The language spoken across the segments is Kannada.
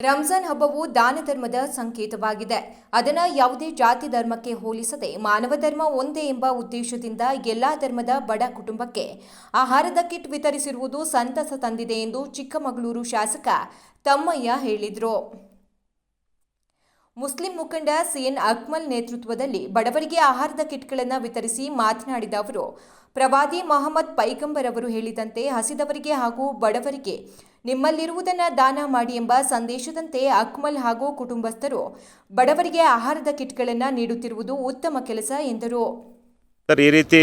ರಂಜಾನ್ ಹಬ್ಬವು ದಾನ ಧರ್ಮದ ಸಂಕೇತವಾಗಿದೆ. ಅದನ್ನು ಯಾವುದೇ ಜಾತಿ ಧರ್ಮಕ್ಕೆ ಹೋಲಿಸದೆ ಮಾನವ ಧರ್ಮ ಒಂದೇ ಎಂಬ ಉದ್ದೇಶದಿಂದ ಎಲ್ಲಾ ಧರ್ಮದ ಬಡ ಕುಟುಂಬಕ್ಕೆ ಆಹಾರದ ಕಿಟ್ ವಿತರಿಸಿರುವುದು ಸಂತಸ ತಂದಿದೆ ಎಂದು ಚಿಕ್ಕಮಗಳೂರು ಶಾಸಕ ತಮ್ಮಯ್ಯ ಹೇಳಿದರು. ಮುಸ್ಲಿಂ ಮುಖಂಡ ಸಿಎನ್ ಅಕ್ಮಲ್ ನೇತೃತ್ವದಲ್ಲಿ ಬಡವರಿಗೆ ಆಹಾರದ ಕಿಟ್ಗಳನ್ನು ವಿತರಿಸಿ ಮಾತನಾಡಿದ ಅವರು, ಪ್ರವಾದಿ ಮೊಹಮ್ಮದ್ ಪೈಗಂಬರ್ ಅವರು ಹೇಳಿದಂತೆ ಹಸಿದವರಿಗೆ ಹಾಗೂ ಬಡವರಿಗೆ ನಿಮ್ಮಲ್ಲಿರುವುದನ್ನು ದಾನ ಮಾಡಿ ಎಂಬ ಸಂದೇಶದಂತೆ ಅಕ್ಮಲ್ ಹಾಗೂ ಕುಟುಂಬಸ್ಥರು ಬಡವರಿಗೆ ಆಹಾರದ ಕಿಟ್ಗಳನ್ನು ನೀಡುತ್ತಿರುವುದು ಉತ್ತಮ ಕೆಲಸ ಎಂದರು. ಸರ್, ಈ ರೀತಿ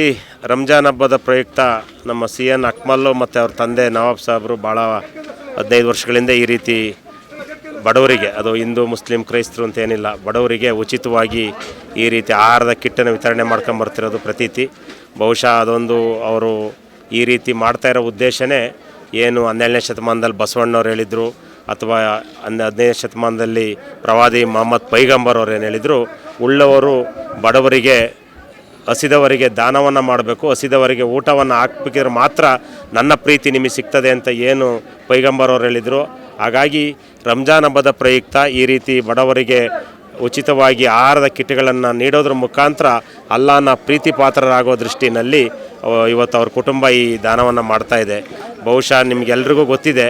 ರಂಜಾನ್ ಹಬ್ಬದ ಪ್ರಯುಕ್ತ ನಮ್ಮ ಸಿ ಎನ್ ಅಕ್ಮಲ್ಲು ಮತ್ತು ಅವ್ರ ತಂದೆ ನವಾಬ್ ಸಾಹೇಬರು ಭಾಳ ಹದಿನೈದು ವರ್ಷಗಳಿಂದ ಈ ರೀತಿ ಬಡವರಿಗೆ, ಅದು ಹಿಂದೂ, ಮುಸ್ಲಿಂ, ಕ್ರೈಸ್ತರು ಅಂತ ಏನಿಲ್ಲ, ಬಡವರಿಗೆ ಉಚಿತವಾಗಿ ಈ ರೀತಿ ಆಹಾರದ ಕಿಟ್ಟನ್ನು ವಿತರಣೆ ಮಾಡ್ಕೊಂಬರ್ತಿರೋದು ಪ್ರತೀತಿ. ಬಹುಶಃ ಅದೊಂದು ಅವರು ಈ ರೀತಿ ಮಾಡ್ತಾ ಇರೋ ಉದ್ದೇಶನೇ ಏನು ಹನ್ನೆರಡನೇ ಶತಮಾನದಲ್ಲಿ ಬಸವಣ್ಣವ್ರು ಹೇಳಿದರು, ಅಥವಾ ಹನ್ನ, ಹದಿನೈದನೇ ಶತಮಾನದಲ್ಲಿ ಪ್ರವಾದಿ ಮೊಹಮ್ಮದ್ ಪೈಗಂಬರ್ ಅವ್ರು ಏನು ಹೇಳಿದರು, ಉಳ್ಳವರು ಬಡವರಿಗೆ ಹಸಿದವರಿಗೆ ದಾನವನ್ನು ಮಾಡಬೇಕು, ಹಸಿದವರಿಗೆ ಊಟವನ್ನು ಹಾಕ್ಬೇಕಿದ್ರೆ ಮಾತ್ರ ನನ್ನ ಪ್ರೀತಿ ನಿಮಗೆ ಸಿಗ್ತದೆ ಅಂತ ಏನು ಪೈಗಂಬರ್ ಅವ್ರು ಹೇಳಿದರು. ಹಾಗಾಗಿ ರಂಜಾನ್ ಹಬ್ಬದ ಪ್ರಯುಕ್ತ ಈ ರೀತಿ ಬಡವರಿಗೆ ಉಚಿತವಾಗಿ ಆಹಾರದ ಕಿಟ್ಗಳನ್ನು ನೀಡೋದ್ರ ಮುಖಾಂತರ ಅಲ್ಲಾನ ಪ್ರೀತಿ ಪಾತ್ರರಾಗೋ ದೃಷ್ಟಿನಲ್ಲಿ ಇವತ್ತು ಅವ್ರ ಕುಟುಂಬ ಈ ದಾನವನ್ನು ಮಾಡ್ತಾ ಇದೆ. ಬಹುಶಃ ನಿಮಗೆಲ್ರಿಗೂ ಗೊತ್ತಿದೆ,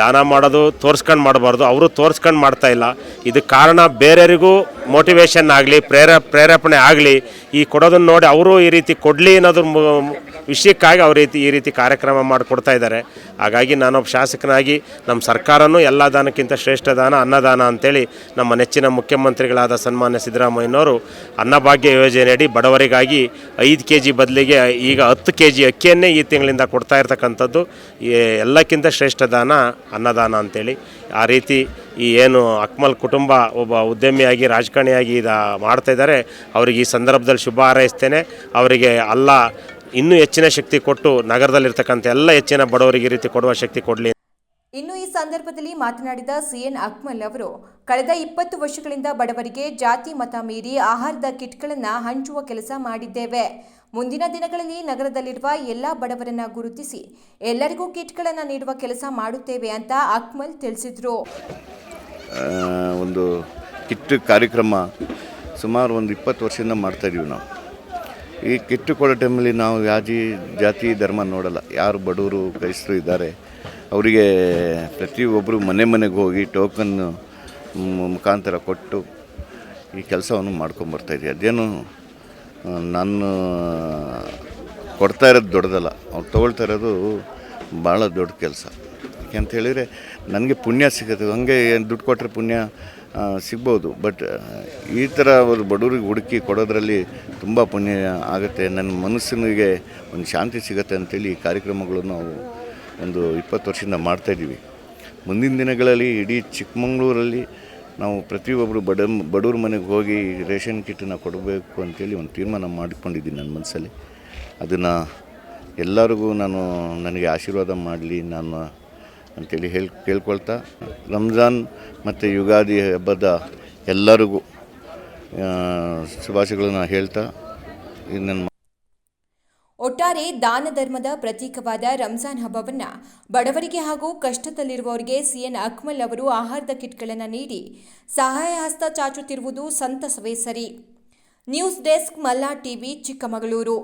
ದಾನ ಮಾಡೋದು ತೋರ್ಸ್ಕೊಂಡು ಮಾಡಬಾರ್ದು. ಅವರು ತೋರ್ಸ್ಕೊಂಡು ಮಾಡ್ತಾ ಇಲ್ಲ. ಇದಕ್ಕೆ ಕಾರಣ ಬೇರೆಯವರಿಗೂ ಮೋಟಿವೇಶನ್ ಆಗಲಿ, ಪ್ರೇರ, ಪ್ರೇರೇಪಣೆ ಆಗಲಿ, ಈ ಕೊಡೋದನ್ನು ನೋಡಿ ಅವರು ಈ ರೀತಿ ಕೊಡಲಿ ಅನ್ನೋದ್ರ ವಿಷಯಕ್ಕಾಗಿ ಅವ್ರ ರೀತಿ ಈ ರೀತಿ ಕಾರ್ಯಕ್ರಮ ಮಾಡಿಕೊಡ್ತಾ ಇದ್ದಾರೆ. ಹಾಗಾಗಿ ನಾನೊಬ್ಬ ಶಾಸಕನಾಗಿ ನಮ್ಮ ಸರ್ಕಾರನೂ ಎಲ್ಲ ದಾನಕ್ಕಿಂತ ಶ್ರೇಷ್ಠ ದಾನ, ಅನ್ನದಾನ ಅಂತೇಳಿ ನಮ್ಮ ನೆಚ್ಚಿನ ಮುಖ್ಯಮಂತ್ರಿಗಳಾದ ಸನ್ಮಾನ್ಯ ಸಿದ್ದರಾಮಯ್ಯನವರು ಅನ್ನಭಾಗ್ಯ ಯೋಜನೆಯಡಿ ಬಡವರಿಗಾಗಿ ಐದು ಕೆ ಜಿ ಬದಲಿಗೆ ಈಗ ಹತ್ತು ಕೆ ಜಿ ಅಕ್ಕಿಯನ್ನೇ ಈ ತಿಂಗಳಿಂದ ಕೊಡ್ತಾ ಇರ್ತಕ್ಕಂಥದ್ದು. ಎಲ್ಲಕ್ಕಿಂತ ಶ್ರೇಷ್ಠ ದಾನ, ಅನ್ನದಾನ ಅಂತೇಳಿ ಆ ರೀತಿ ಈ ಏನು ಅಕ್ಮಲ್ ಕುಟುಂಬ ಒಬ್ಬ ಉದ್ಯಮಿಯಾಗಿ, ರಾಜಕಾರಣಿಯಾಗಿ ಇದು ಮಾಡ್ತಾ ಇದ್ದಾರೆ. ಅವರಿಗೆ ಈ ಸಂದರ್ಭದಲ್ಲಿ ಶುಭ ಹಾರೈಸ್ತೇನೆ. ಅವರಿಗೆ ಅಲ್ಲ ಇನ್ನೂ ಹೆಚ್ಚಿನ ಶಕ್ತಿ ಕೊಟ್ಟು ನಗರದಲ್ಲಿರ್ತಕ್ಕಂಥ ಎಲ್ಲ ಹೆಚ್ಚಿನ ಬಡವರಿಗೆ ರೀತಿ ಕೊಡುವ ಶಕ್ತಿ ಕೊಡಲಿ. ಇನ್ನು ಈ ಸಂದರ್ಭದಲ್ಲಿ ಮಾತನಾಡಿದ ಸಿಎನ್ ಅಕ್ಮಲ್ ಅವರು ಕಳೆದ ಇಪ್ಪತ್ತು ವರ್ಷಗಳಿಂದ ಬಡವರಿಗೆ ಜಾತಿ ಮತ ಮೀರಿ ಆಹಾರದ ಕಿಟ್ಗಳನ್ನು ಹಂಚುವ ಕೆಲಸ ಮಾಡಿದ್ದೇವೆ. ಮುಂದಿನ ದಿನಗಳಲ್ಲಿ ನಗರದಲ್ಲಿರುವ ಎಲ್ಲ ಬಡವರನ್ನ ಗುರುತಿಸಿ ಎಲ್ಲರಿಗೂ ಕಿಟ್ಗಳನ್ನು ನೀಡುವ ಕೆಲಸ ಮಾಡುತ್ತೇವೆ ಅಂತ ಅಕ್ಮಲ್ ತಿಳಿಸಿದರು. ಒಂದು ಕಿಟ್ ಕಾರ್ಯಕ್ರಮ ಸುಮಾರು ಒಂದು ಇಪ್ಪತ್ತು ವರ್ಷದಿಂದ ಮಾಡ್ತಾ ಇದೀವಿ ನಾವು. ಈ ಕಿಟ್ಟು ಟೈಮಲ್ಲಿ ನಾವು ಯಾಜಿ ಜಾತಿ ಧರ್ಮ ನೋಡಲ್ಲ. ಯಾರು ಬಡವರು, ಕ್ರೈಸ್ತರು ಇದ್ದಾರೆ, ಅವರಿಗೆ ಪ್ರತಿಯೊಬ್ಬರು ಮನೆ ಮನೆಗೆ ಹೋಗಿ ಟೋಕನ್ ಮುಖಾಂತರ ಕೊಟ್ಟು ಈ ಕೆಲಸವನ್ನು ಮಾಡ್ಕೊಂಬರ್ತಾಯಿದ್ವಿ ಅದೇನು ನಾನು ಕೊಡ್ತಾ ಇರೋದು ದೊಡ್ಡದಲ್ಲ. ಅವ್ರು ತೊಗೊಳ್ತಾ ಇರೋದು ಭಾಳ ದೊಡ್ಡ ಕೆಲಸ. ಯಾಕೆಂತ ಹೇಳಿದರೆ, ನನಗೆ ಪುಣ್ಯ ಸಿಗುತ್ತೆ. ಹಂಗೆ ದುಡ್ಡು ಕೊಟ್ಟರೆ ಪುಣ್ಯ? ಸಿಗ್ಬೋದು. ಬಟ್ ಈ ಥರ ಒಂದು ಬಡವರಿಗೆ ಹುಡುಕಿ ಕೊಡೋದ್ರಲ್ಲಿ ತುಂಬ ಪುಣ್ಯ ಆಗುತ್ತೆ. ನನ್ನ ಮನಸ್ಸಿನಿಗೆ ಒಂದು ಶಾಂತಿ ಸಿಗುತ್ತೆ ಅಂತೇಳಿ ಈ ಕಾರ್ಯಕ್ರಮಗಳು ನಾವು ಒಂದು ಇಪ್ಪತ್ತು ವರ್ಷದಿಂದ ಮಾಡ್ತಾಯಿದ್ದೀವಿ ಮುಂದಿನ ದಿನಗಳಲ್ಲಿ ಇಡೀ ಚಿಕ್ಕಮಗಳೂರಲ್ಲಿ ನಾವು ಪ್ರತಿಯೊಬ್ಬರು ಬಡ, ಬಡವ್ರ ಮನೆಗೆ ಹೋಗಿ ರೇಷನ್ ಕಿಟ್ಟನ್ನು ಕೊಡಬೇಕು ಅಂತೇಳಿ ಒಂದು ತೀರ್ಮಾನ ಮಾಡಿಕೊಂಡಿದ್ದೀನಿ ನನ್ನ ಮನಸ್ಸಲ್ಲಿ. ಅದನ್ನು ಎಲ್ಲರಿಗೂ ನಾನು ನನಗೆ ಆಶೀರ್ವಾದ ಮಾಡಲಿ. ನಾನು ಅಂತೇಳಿ ಹೇಳಿ ಕೇಳ್ಕೊಳ್ತಾ, ರಂಜಾನ್ ಮತ್ತು ಯುಗಾದಿ ಹಬ್ಬದ ಎಲ್ಲರಿಗೂ ಶುಭಾಶಯಗಳನ್ನು ಹೇಳ್ತಾ ನನ್ನ ಒಟ್ಟಾರೆ ದಾನ ಧರ್ಮದ ಪ್ರತೀಕವಾದ ರಂಜಾನ್ ಹಬ್ಬವನ್ನ ಬಡವರಿಗೆ ಹಾಗೂ ಕಷ್ಟದಲ್ಲಿರುವವರಿಗೆ ಸಿಎನ್ ಅಕ್ಮಲ್ ಅವರು ಆಹಾರದ ಕಿಟ್ಗಳನ್ನು ನೀಡಿ ಸಹಾಯ ಹಸ್ತ ಚಾಚುತ್ತಿರುವುದು ಸಂತಸವೇ ಸರಿ. News desk Malla TV, Chikkamagaluru.